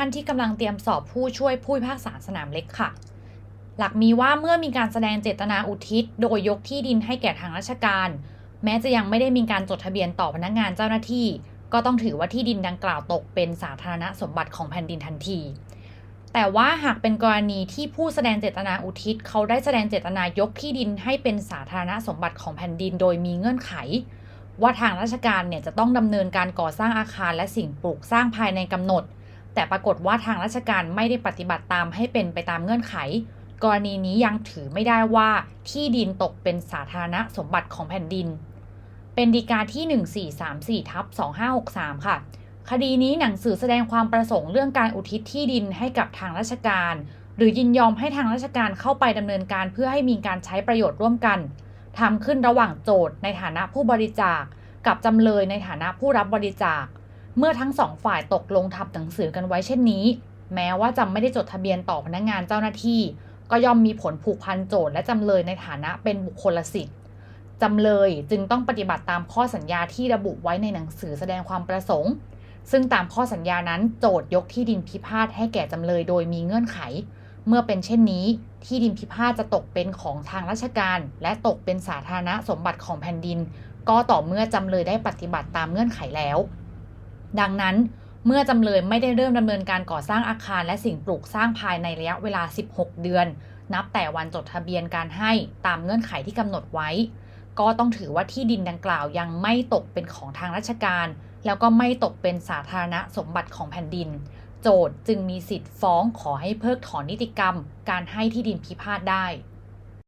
ท่านที่กำลังเตรียมสอบผู้ช่วยผู้พิพากษาสนามเล็กค่ะ หลักมีว่าเมื่อมีการแสดงเจตนาอุทิศ โดยยกที่ดินให้แก่ทางราชการ แม้จะยังไม่ได้มีการจดทะเบียนต่อพนักงานเจ้าหน้าที่ ก็ต้องถือว่าที่ดินดังกล่าวตกเป็นสาธารณสมบัติของแผ่นดินทันที แต่ว่าหากเป็นกรณีที่ผู้แสดงเจตนาอุทิศ เขาได้แสดงเจตนายกที่ดินให้เป็นสาธารณสมบัติของแผ่นดิน โดยมีเงื่อนไขว่าทางราชการเนี่ยจะต้องดำเนินการก่อสร้างอาคารและสิ่งปลูกสร้างภายในกำหนด แต่ปรากฏว่าทางราชการไม่ได้ปฏิบัติตามให้เป็นไปตามเงื่อนไข กรณีนี้ยังถือไม่ได้ว่าที่ดินตกเป็นสาธารณสมบัติของแผ่นดิน เป็นดีกาที่ 1434ทับ2563 ค่ะ คดีนี้หนังสือแสดงความประสงค์เรื่องการอุทิศที่ดินให้กับทางราชการ หรือยินยอมให้ทางราชการเข้าไปดำเนินการเพื่อให้มีการใช้ประโยชน์ร่วมกันทำขึ้นระหว่างโจทย์ในฐานะผู้บริจาค กับจำเลยในฐานะผู้รับบริจาค เมื่อทั้งสองฝ่ายตกลงทำหนังสือกันไว้เช่นนี้ แม้ว่าจะไม่ได้จดทะเบียนต่อพนักงานเจ้าหน้าที่ ก็ย่อมมีผลผูกพันโจทย์และจำเลยในฐานะเป็นบุคคลสิทธิ์จำเลยจึงต้องปฏิบัติตามข้อสัญญาที่ระบุไว้ในหนังสือแสดงความประสงค์ ซึ่งตามข้อสัญญานั้นโจทย์ยกที่ดินพิพาทให้แก่จำเลยโดยมีเงื่อนไข เมื่อเป็นเช่นนี้ ที่ดินพิพาทจะตกเป็นของทางราชการ และตกเป็นสาธารณสมบัติของแผ่นดิน ก็ต่อเมื่อจำเลยได้ปฏิบัติตามเงื่อนไขแล้ว ดังนั้นเมื่อจำเลยไม่ได้เริ่มดำเนินการก่อสร้างอาคารและสิ่งปลูกสร้างภายในระยะเวลา 16 เดือน นับแต่วันจดทะเบียนการให้ตามเงื่อนไขที่กำหนดไว้ ก็ต้องถือว่าที่ดินดังกล่าวยังไม่ตกเป็นของทางราชการ แล้วก็ไม่ตกเป็นสาธารณสมบัติของแผ่นดิน โจทย์จึงมีสิทธิ์ฟ้องขอให้เพิกถอนนิติกรรม การให้ที่ดินพิพาทได้